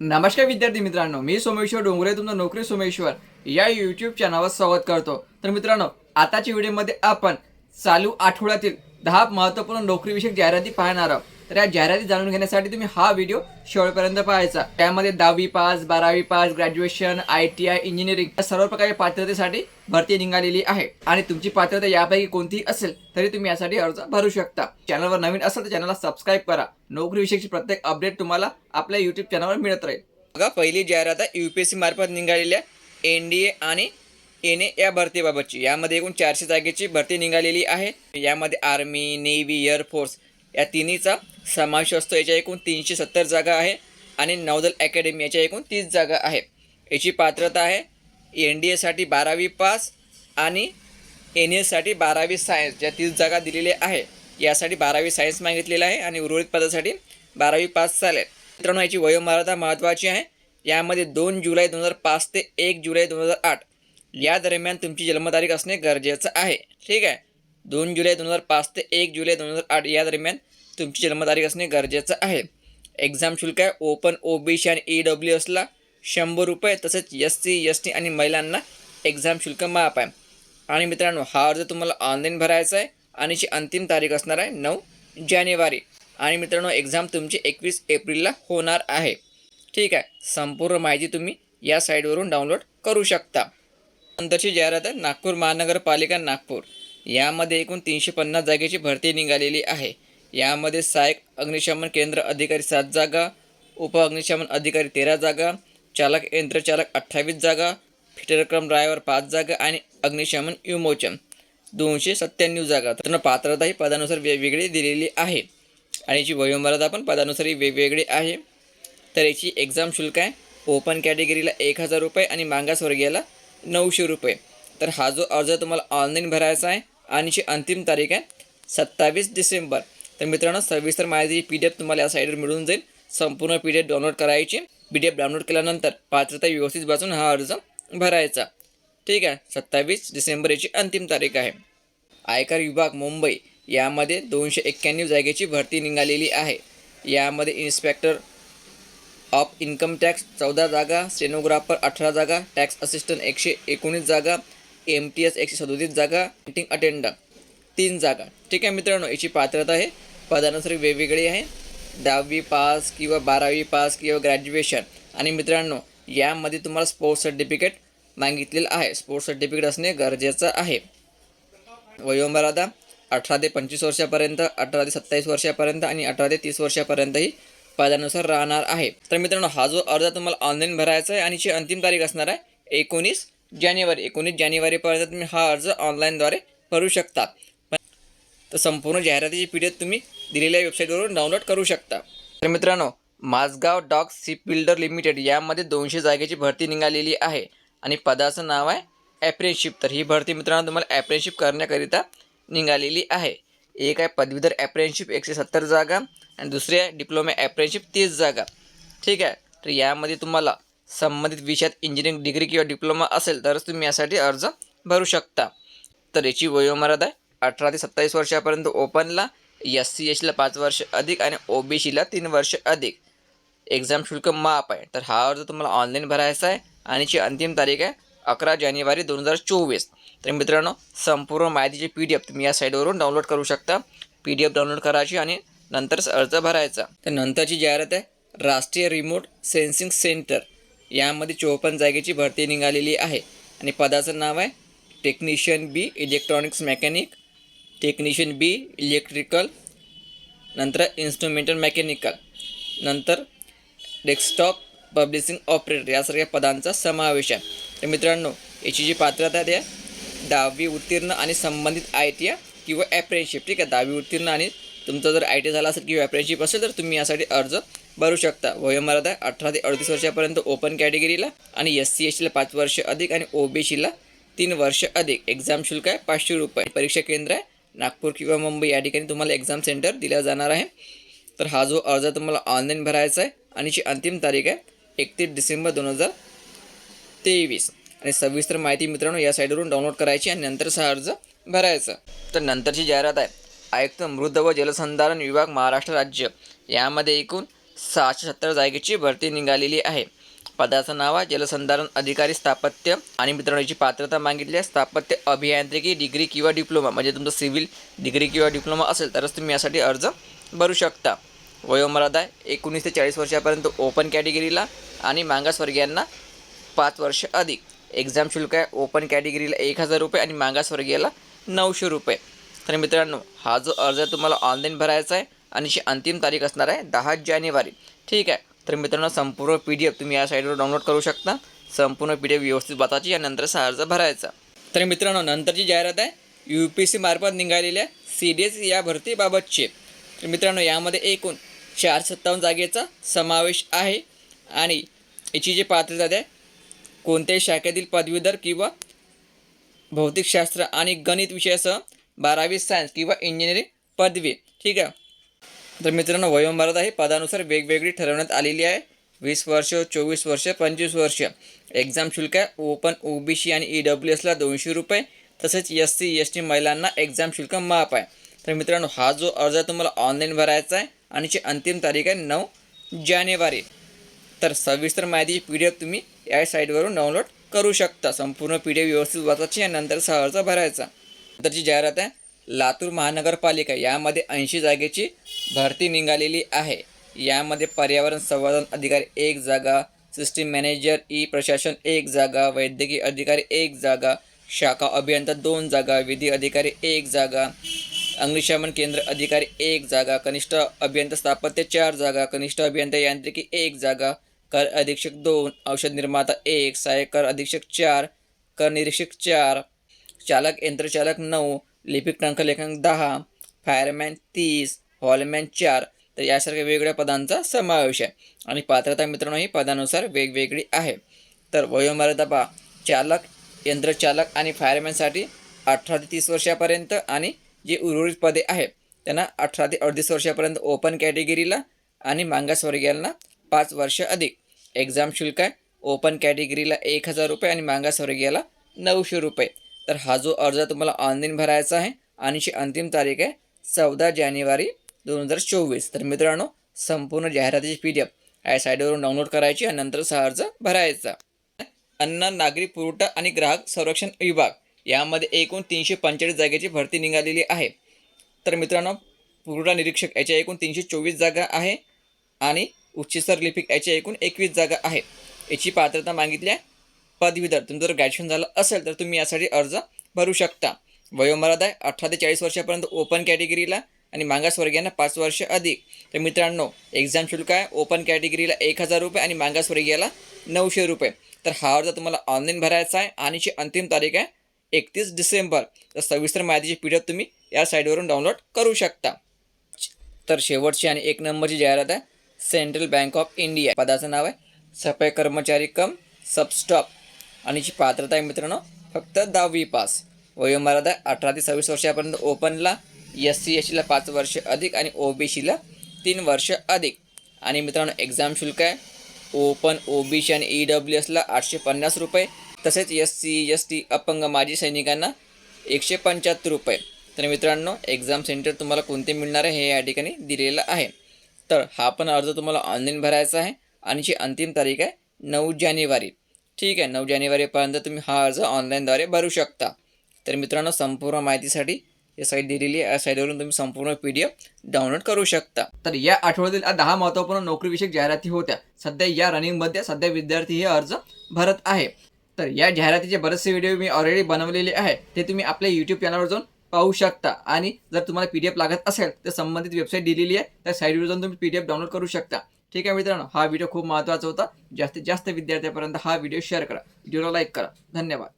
नमस्कार विद्यार्थी मित्रांनो मी सोमेश्वर डोंगरे तुमचं नोकरी सोमेश्वर. या यूट्यूबच्या चॅनलवर स्वागत करतो. तर मित्रांनो आताच्या व्हिडिओमध्ये आपण चालू आठवड्यातील दहा महत्त्वपूर्ण नोकरीविषयक जाहिराती पाहणार आहोत. तर या जाहिराती जाणून घेण्यासाठी तुम्ही हा व्हिडिओ शेवटपर्यंत पाहायचा. त्यामध्ये दहावी पास बारावी pass graduation I T I engineering या सर्व प्रकारच्या पात्रतेसाठी भरती निघालेली आहे. आणि तुमची पात्रता यापैकी कोणतीही असेल तरी तुम्ही यासाठी अर्ज भरू शकता. चॅनलवर नवीन असेल तर चॅनलला सबस्क्राईब करा. नोकरीविषयीची प्रत्येक अपडेट तुम्हाला आपल्या युट्यूब चॅनलवर मिळत राहील. बघा पहिली जाहिरात आहे यू पी एस सी मार्फत निघालेल्या एन डी ए आणि एन ए या भरतीबाबतची. यामध्ये एकूण चारशे जागेची भरती निघालेली आहे. यामध्ये आर्मी नेव्ही एअरफोर्स या तिन्हीचा समावेश असतो. याच्या एकूण तीनशे सत्तर जागा आहे आणि नौदल अकॅडमी याच्या एकूण तीस जागा आहे. याची पात्रता आहे एन डी एसाठी बारावी पास आणि एन एसाठी बारावी सायन्स ज्या तीस जागा दिलेल्या आहे. यासाठी बारावी सायन्स मागितलेलं आहे आणि उर्वरित पदासाठी बारावी पास चालेल मित्रांनो याची वयोमर्यादा महत्त्वाची आहे. यामध्ये दोन जुलै दोन हजार पाच ते एक जुलै दोन हजार आठ या दरम्यान तुमची जन्मतारीख असणे गरजेचं आहे. ठीक आहे? दोन जुलै दोन हजार पाच ते एक जुलै दोन हजार आठ या दरम्यान तुमची जन्मतारीख असणे गरजेचं आहे. एक्झाम शुल्क आहे. ओपन ओ बी सी आणि ई डब्ल्यू एसला शंभर रुपये तसेच एस सी एस टी आणि महिलांना एक्झाम शुल्क माफ आहे. आणि मित्रांनो हा अर्ज तुम्हाला ऑनलाईन भरायचा आहे आणि जी अंतिम तारीख असणार आहे नऊ जानेवारी. आणि मित्रांनो एक्झाम तुमची एकवीस एप्रिलला होणार आहे. ठीक आहे. संपूर्ण माहिती तुम्ही या साईटवरून डाउनलोड करू शकता. नंतरची जाहिरात आहे. नागपूर महानगरपालिका नागपूर. यामध्ये एकूण तीनशे पन्नास जागेची भरती निघालेली आहे. यामध्ये सहाय्यक अग्निशमन केंद्र अधिकारी सात जागा उप अग्निशमन अधिकारी तेरा जागा चालक यंत्रचालक अठ्ठावीस जागा फिटरक्रम ड्रायव्हर पाच जागा आणि अग्निशमन विमोचन दोनशे सत्त्याण्णव जागा. तर पात्रता ही पदानुसार वेगवेगळी दिलेली आहे. आणि याची वयोमर्यादा पण पदानुसार ही वेगवेगळी आहे. तर याची एक्झाम शुल्क आहे. ओपन कॅटेगरीला एक हजार रुपये आणि मागासवर्गीयाला नऊशे रुपये. तर हा जो अर्ज तुम्हाला ऑनलाईन भरायचा आहे आणि जी अंतिम तारीख आहे सत्तावीस डिसेंबर. तर मित्रांनो सविस्तर माहिती पी डी एफ तुम्हाला या साईडवर मिळून जाईल. संपूर्ण पी डी एफ डाउनलोड करायची. पी डी एफ डाउनलोड केल्यानंतर पात्रता व्यवस्थित वाचून हा अर्ज भरायचा. ठीक आहे? सत्तावीस डिसेंबर याची अंतिम तारीख आहे. आयकर विभाग मुंबई यामध्ये दोनशे एक्क्याण्णव जागेची भरती निघालेली आहे. यामध्ये इन्स्पेक्टर ऑफ इन्कम टॅक्स चौदा जागा स्टेनोग्राफर अठरा जागा टॅक्स असिस्टंट एकशे एकोणीस जागा एम टी एस एकशे सदोतीस जागा मीटिंग अटेंडंट तीन जागा. ठीक आहे मित्रांनो याची पात्रता आहे. पदानुसार वेगवेगळी आहे. दहावी पास किंवा बारावी पास किंवा ग्रॅज्युएशन आणि मित्रांनो यामध्ये तुम्हाला स्पोर्ट्स सर्टिफिकेट मागितलेलं आहे. स्पोर्ट्स सर्टिफिकेट असणे गरजेचं आहे. वयोमर्यादा अठरा ते पंचवीस वर्षापर्यंत अठरा ते सत्तावीस वर्षापर्यंत आणि अठरा ते तीस वर्षापर्यंतही पदानुसार राहणार आहे. तर मित्रांनो हा जो अर्ज तुम्हाला ऑनलाईन भरायचा आहे आणि जी अंतिम तारीख असणार आहे एकोणीस जानेवारी एकोणीस जानेवारीपर्यंत तुम्ही हा अर्ज ऑनलाईनद्वारे भरू शकता. पण तर संपूर्ण जाहिरातीची पी डी एफ तुम्ही दिलेल्या वेबसाईटवरून डाउनलोड करू शकता. तर मित्रांनो Mazagon dock ship builder limited यामध्ये दोनशे जागेची भरती निघालेली आहे. आणि पदाचं नाव आहे ॲप्रेनशिप तर ही भरती मित्रांनो तुम्हाला ॲप्रेनशिप करण्याकरिता निघालेली आहे. एक आहे पदवीधर ॲप्रेनशिप एकशे सत्तर जागा आणि दुसरी आहे डिप्लोमा ॲप्रेनशिप तीस जागा. ठीक आहे? तर यामध्ये तुम्हाला संबंधित विषयात इंजिनिअरिंग डिग्री किंवा डिप्लोमा असेल तरच तुम्ही यासाठी अर्ज भरू शकता. तर याची वयोमर्यादा आहे अठरा ते सत्तावीस वर्षापर्यंत ओपनला एस सी एसला पाच वर्ष अधिक आणि ओ बी सीला तीन वर्ष अधिक. एक्झाम शुल्क माफ आहे तर हा अर्ज तुम्हाला ऑनलाईन भरायचा आहे आणि याची अंतिम तारीख आहे अकरा जानेवारी दोन हजार चोवीस. तर मित्रांनो संपूर्ण माहितीची पी डी एफ तुम्ही या साईटवरून डाउनलोड करू शकता. पी डी एफ डाउनलोड करायची आणि नंतरच अर्ज भरायचा. तर नंतरची जाहिरात आहे राष्ट्रीय रिमोट सेन्सिंग सेंटर यामध्ये चोपन्न जागेची भरती निघालेली आहे. आणि पदाचं नाव आहे technician B electronics mechanic. Technician B electrical. नंतर इन्स्ट्रुमेंटल मेकॅनिकल. नंतर डेस्कटॉप पब्लिशिंग ऑपरेटर यासारख्या पदांचा समावेश आहे. तर मित्रांनो याची जी पात्रता द्या दहावी उत्तीर्ण आणि संबंधित आय टी आय किंवा ॲप्रेनशिप ठीक आहे दहावी उत्तीर्ण आणि तुमचा जर आय टी झाला असेल किंवा ॲप्रेनशिप असेल तर तुम्ही यासाठी अर्ज भरू शकता. वयोमर्यादा अठरा ते अडतीस वर्षापर्यंत ओपन कॅटेगरीला आणि एस सी एस टीला पाच वर्ष अधिक आणि ओ बी सीला तीन वर्ष अधिक. एक्झाम शुल्क आहे पाचशे रुपये. परीक्षा केंद्र आहे. नागपूर किंवा मुंबई या ठिकाणी तुम्हाला एक्झाम सेंटर दिला जाणार आहे. तर हा जो अर्ज तुम्हाला ऑनलाईन भरायचा आहे आणि जी अंतिम तारीख आहे एकतीस डिसेंबर दोन हजार तेवीस. आणि सविस्तर माहिती मित्रांनो या साईडवरून डाउनलोड करायची आणि नंतरच हा अर्ज भरायचा. तर नंतरची जाहिरात आहे. आयुक्त मृद व जलसंधारण विभाग महाराष्ट्र राज्य. यामध्ये एकूण सहाशे सत्तर जागेची भरती निघालेली आहे. पदाचं नाव आहे जलसंधारण अधिकारी स्थापत्य आणि मित्रांनो पात्रता मागितली आहे. स्थापत्य अभियांत्रिकी डिग्री किंवा डिप्लोमा म्हणजे तुमचं सिव्हिल डिग्री किंवा डिप्लोमा असेल तरच तुम्ही यासाठी अर्ज भरू शकता. वयोमर्यादा आहे एकोणीस ते चाळीस वर्षापर्यंत ओपन कॅटेगरीला आणि मागासवर्गीयांना पाच वर्ष अधिक. एक्झाम शुल्क आहे ओपन कॅटेगरीला एक हजार रुपये आणि मागासवर्गीयाला नऊशे रुपये. तर मित्रांनो हा जो अर्ज तुम्हाला ऑनलाईन भरायचा आहे आणि जी अंतिम तारीख असणार आहे दहा जानेवारी. ठीक आहे? तर मित्रांनो संपूर्ण पी डी एफ तुम्ही या साईटवर डाउनलोड करू शकता. संपूर्ण पी डी एफ व्यवस्थित वाचायची आणि सहा अर्ज भरायचा. तर मित्रांनो नंतरची जाहिरात आहे. यू पी सी मार्फत निघालेल्या सी डी एस या भरतीबाबतची. तर मित्रांनो यामध्ये एकूण चार सत्तावन्न जागेचा समावेश आहे. आणि याची जी पात्रता आहे कोणत्याही शाखेतील पदवीधर किंवा भौतिकशास्त्र आणि गणित विषयासह बारावी सायन्स किंवा इंजिनिअरिंग पदवी. ठीक आहे? तर मित्रांनो वयोमर्यादा ही पदानुसार वेगवेगळी ठरवण्यात आलेली आहे. वीस वर्ष चोवीस वर्ष पंचवीस वर्ष. एक्झाम शुल्क आहे. ओपन ओ बी सी आणि ई डब्ल्यू एसला दोनशे रुपये. तसेच एस सी एस टी महिलांना एक्झाम शुल्क माफ आहे. तर मित्रांनो हा जो अर्ज तुम्हाला ऑनलाईन भरायचा आहे. आणि ची अंतिम तारीख आहे नऊ जानेवारी. तर सविस्तर माहितीची पी डी एफ तुम्ही या साईटवरून डाउनलोड करू शकता. संपूर्ण पी डी एफ व्यवस्थित वाचायची आणि नंतर अर्ज भरायचा. नंतरची जाहिरात आहे लातूर महानगरपालिका यामध्ये ऐंशी जागेची भरती निघालेली आहे. यामध्ये पर्यावरण संवर्धन अधिकारी एक जागा सिस्टीम मॅनेजर ई प्रशासन एक जागा वैद्यकीय अधिकारी एक जागा शाखा अभियंता दोन जागा विधी अधिकारी एक जागा अग्निशमन केंद्र अधिकारी एक जागा कनिष्ठ अभियंता स्थापत्य चार जागा कनिष्ठ अभियंता यांत्रिकी एक जागा कर अधीक्षक दोन औषध निर्माता एक सहाय्यक कर अधीक्षक चार कर निरीक्षक चार चालक यंत्रचालक नऊ लिपिक टंकलेखन दहा फायरमॅन तीस हॉलमॅन चार तर यासारख्या वेगवेगळ्या पदांचा समावेश आहे. आणि पात्रता मित्रांनो ही पदानुसार वेगवेगळी आहे. तर वयोमर्यादा पहा चालक यंत्रचालक आणि फायरमॅनसाठी अठरा ते तीस वर्षापर्यंत आणि जी उर्वरित पदे आहेत त्यांना अठरा ते अडतीस वर्षापर्यंत ओपन कॅटेगरीला आणि मागासवर्गीयांना पाच वर्ष अधिक. एक्झाम शुल्क आहे ओपन कॅटेगरीला एक हजार रुपये आणि मागासवर्गीयाला नऊशे रुपये. तर हा जो अर्ज तुम्हाला ऑनलाईन भरायचा आहे आणि ची अंतिम तारीख आहे चौदा जानेवारी दोन हजार चोवीस. तर मित्रांनो संपूर्ण जाहिरातीची पी डी एफ या साईडवरून डाउनलोड करायची आणि नंतर हा अर्ज भरायचा. अन्न नागरी पुरवठा आणि ग्राहक संरक्षण विभाग यामध्ये एकूण तीनशे पंचेचाळीस जागेची भरती निघालेली आहे. तर मित्रांनो पुरवठा निरीक्षक याच्या एकूण तीनशे चोवीस जागा आहे आणि उच्चस्तर लिपिक याच्या एकूण एकवीस जागा आहे. याची पात्रता मागितली आहे पदवीधर तुमचं जर ग्रॅज्युएशन झालं असेल तर तुम्ही यासाठी अर्ज भरू शकता. वयोमर्यादा आहे अठरा ते चाळीस वर्षापर्यंत ओपन कॅटेगरीला आणि मागासवर्गीयांना पाच वर्ष अधिक. तर मित्रांनो एक्झाम शुल्क आहे ओपन कॅटेगरीला एक हजार रुपये आणि मागासवर्गीयाला नऊशे रुपये. तर हा अर्ज तुम्हाला ऑनलाईन भरायचा आहे आणि जी अंतिम तारीख आहे एकतीस डिसेंबर. तर सविस्तर माहितीची पी डी एफ तुम्ही या साईटवरून डाउनलोड करू शकता. तर शेवटची आणि एक नंबरची जाहिरात आहे सेंट्रल बँक ऑफ इंडिया. पदाचं नाव आहे सफाई कर्मचारी कम सबस्टॉप. आणि जी पात्रता आहे मित्रांनो फक्त दहावी पास. वयोमर्यादा अठरा ते सव्वीस वर्षापर्यंत ओपनला एस सी एस सीला पाच वर्ष अधिक आणि ओ बी सीला तीन वर्ष अधिक. आणि मित्रांनो एक्झाम शुल्क आहे. ओपन ओ बी सी आणि ई डब्ल्यू एसला आठशे पन्नास रुपये. तसेच एस सी एस टी अपंग माजी सैनिकांना एकशे पंच्याहत्तर रुपये. तर मित्रांनो एक्झाम सेंटर तुम्हाला कोणते मिळणार आहे हे या ठिकाणी दिलेलं आहे. तर हा पण अर्ज तुम्हाला ऑनलाईन भरायचा आहे. आणि जी अंतिम तारीख आहे नऊ जानेवारी. ठीक आहे नऊ जानेवारीपर्यंत तुम्ही हा अर्ज ऑनलाईनद्वारे भरू शकता. तर मित्रांनो संपूर्ण माहितीसाठी या साईट दिलेली आहे. या साईटवरून तुम्ही संपूर्ण पी डी एफ डाउनलोड करू शकता. तर या आठवड्यातील दहा महत्त्वपूर्ण नोकरीविषयक जाहिराती होत्या. सध्या या रनिंगमध्ये सध्या विद्यार्थी हे अर्ज भरत आहे. तर या जाहिरातीचे बरेचसे व्हिडिओ मी ऑलरेडी बनवलेले आहे. ते तुम्ही आपल्या यूट्यूब चॅनलवर जाऊन पाहू शकता. आणि जर तुम्हाला पी डी एफ लागत असेल तर संबंधित वेबसाईट दिलेली आहे. त्या साईटवर जाऊन तुम्ही पी डी एफ डाउनलोड करू शकता. ठीक आहे मित्रांनो हा व्हिडिओ खूप महत्त्वाचा होता. जास्तीत जास्त विद्यार्थ्यांपर्यंत हा व्हिडिओ शेअर करा. व्हिडिओला लाईक करा. धन्यवाद.